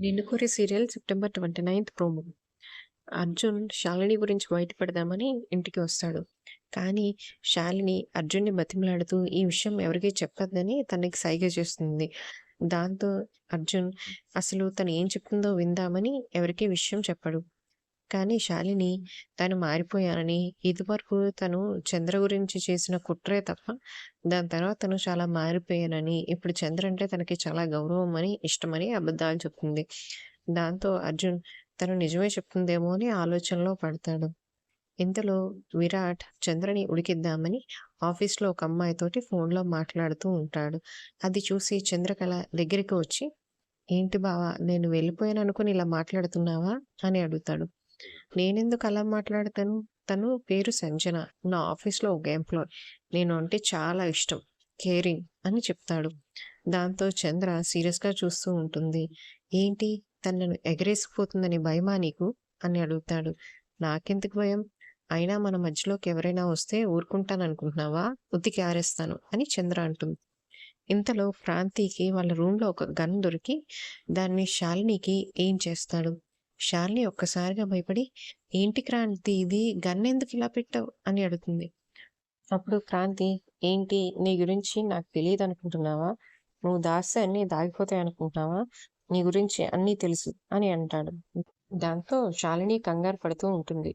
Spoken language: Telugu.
Ninnu Kori serial September twenty ninth promo. Arjun Shalini గురించి బయటపడదామని ఇంటికి వస్తాడు. కానీ శాలిని అర్జున్ని బతిమలాడుతూ ఈ విషయం ఎవరికీ చెప్పొద్దని తనకి సైగ చేస్తుంది. దాంతో అర్జున్ అసలు తను ఏం చెప్తుందో విందామని ఎవరికీ విషయం చెప్పడు. కానీ శాలిని తను మారిపోయానని ఇదివరకు తను చంద్ర గురించి చేసిన కుట్రే తప్ప దాని తర్వాత తను చాలా మారిపోయానని ఇప్పుడు చంద్ర అంటే తనకి చాలా గౌరవం అని ఇష్టమని అబద్ధాలు చెప్తుంది. దాంతో అర్జున్ తను నిజమే చెప్తుందేమో అని ఆలోచనలో పడతాడు. ఇంతలో విరాట్ చంద్రని ఉడికిద్దామని ఆఫీస్లో ఒక అమ్మాయితోటి ఫోన్లో మాట్లాడుతూ ఉంటాడు. అది చూసి చంద్రకళ దగ్గరికి వచ్చి ఏంటి బావా నేను వెళ్ళిపోయాను అనుకుని ఇలా మాట్లాడుతున్నావా? అని అడుగుతాడు. నేనెందుకు అలా మాట్లాడతాను? తను పేరు సంజన. నా ఆఫీస్లో ఒక ఎంప్లాయ్ నేను అంటే చాలా ఇష్టం. కేరింగ్ అని చెప్తాడు. దాంతో చంద్ర సీరియస్గా చూస్తూ ఉంటుంది. ఏంటి? తనను ఎగరేసిపోతుందని భయమా నీకు? అని అడుగుతాడు. నాకెందుకు భయం? అయినా మన మధ్యలోకి ఎవరైనా వస్తే ఊరుకుంటాననుకుంటున్నావా? ఉతికి ఆరేస్తాను అని చంద్ర అంటుంది. ఇంతలో ప్రాంతికి వాళ్ళ రూమ్లో ఒక గన్ దొరికి దాన్ని శాలినికి ఏం చేస్తాడు? షార్లీ ఒక్కసారిగా భయపడి ఏంటి క్రాంతి ఇది? గన్ ఎందుకు ఇలా పెట్టావు? అని అడుగుతుంది. అప్పుడు క్రాంతి ఏంటి? నీ గురించి నాకు తెలియదు అనుకుంటున్నావా? నువ్వు దాస్తే అన్నీ దాగిపోతాయి అనుకుంటున్నావా? నీ గురించి అన్నీ తెలుసు అని అంటాడు. దాంతో శాలిని కంగారు పడుతూ ఉంటుంది.